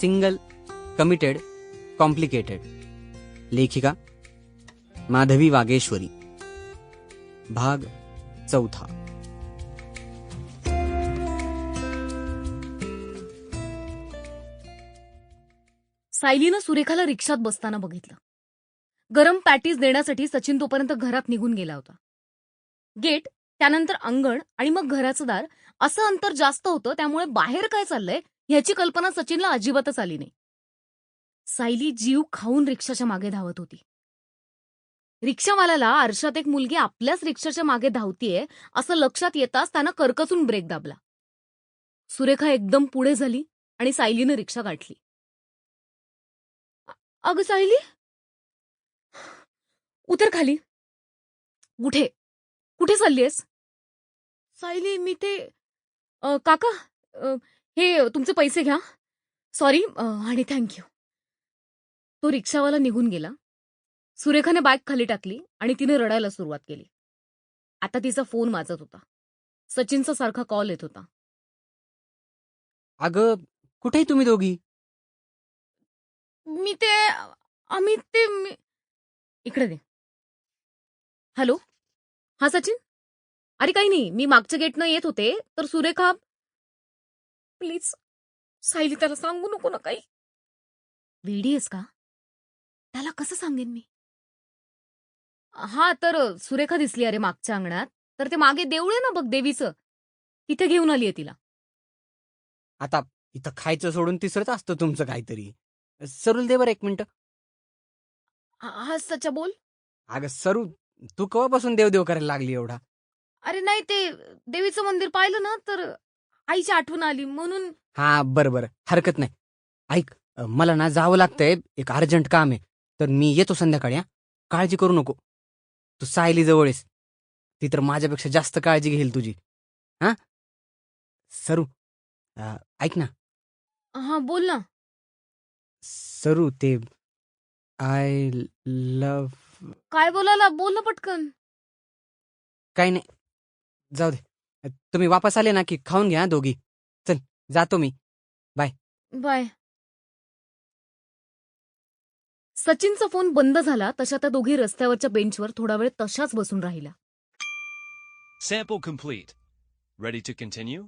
Single committed complicated लेखिका माधवी वागेश्वरी. भाग चौथा. सायलीनं सुरेखाला रिक्षात बसताना बघितलं. गरम पॅटीस देण्यासाठी सचिन तोपर्यंत घरात निघून गेला होता. गेट त्यानंतर अंगण आणि मग घराचं दार असं अंतर जास्त होतं त्यामुळे बाहेर काय चाललंय? ह्याची कल्पना सचिनला अजिबातच आली नाही. सायली जीव खाऊन रिक्षाच्या मागे धावत होती. रिक्षावाल्याला आरशात एक मुलगी आपल्याच रिक्षाच्या मागे धावतीये असं लक्षात येताच त्यानं करकसून ब्रेक दाबला. सुरेखा एकदम पुढे झाली आणि सायलीनं रिक्षा गाठली. अगं सायली? उतर खाली. कुठे कुठे चाललीयस? सायली मी ते काका हे तुमचे पैसे घ्या. सॉरी आणि थँक्यू तो रिक्षावाला निघून गेला. सुरेखाने बॅग खाली टाकली आणि तिने रडायला सुरुवात केली. आता तिचा फोन वाजत होता. सचिनचा सारखा कॉल येत होता. अगं कुठेही तुम्ही दोघी? मी ते आम्ही ते मी- इकडे दे. हॅलो हा सचिन? अरे काही नाही मी मागच्या गेटनं येत होते तर सुरेखा प्लीज. सायली त्याला सांगू नको ना काही. वेडी आहेस का? त्याला कसं सांगेन मी? हा तर सुरेखा दिसली अरे मागच्या अंगणात. तर ते मागे देऊळ आहे ना बघ देवीचं. तिथे घेऊन आलीये तिला. आता इथं खायचं सोडून तिसरंच असतं तुमचं काहीतरी. सरूल दे बरं एक मिनिट. हा हा, सच्चा बोल. अगं सरू तू केव्हापासून देवदेव करायला लागली एवढा? अरे नाही ते देवीचं मंदिर पाहिलं ना तर आईची आठवण आली म्हणून हा बरं बरं. हरकत नाही. ऐक अ, मला ना जावं लागतंय. एक अर्जंट काम आहे. तर मी येतो संध्याकाळी हा. काळजी करू नको. तू सायली जवळ आहेस. ती तर माझ्यापेक्षा जास्त काळजी घेईल तुझी. हा? सरू अ, ऐक ना. हा बोल ना. सरू ते आय लव्ह काय बोलायला? बोल ना पटकन. काही नाही. जाऊ दे. तुम्ही वापस आले ना की खाऊन घ्या दोघी. चल जातो मी. बाय. सचिनचा फोन बंद झाला तशा त्या दोघी रस्त्यावरच्या बेंचवर थोडा वेळ तशाच बसून राहिल्या. Sample complete. Ready to continue?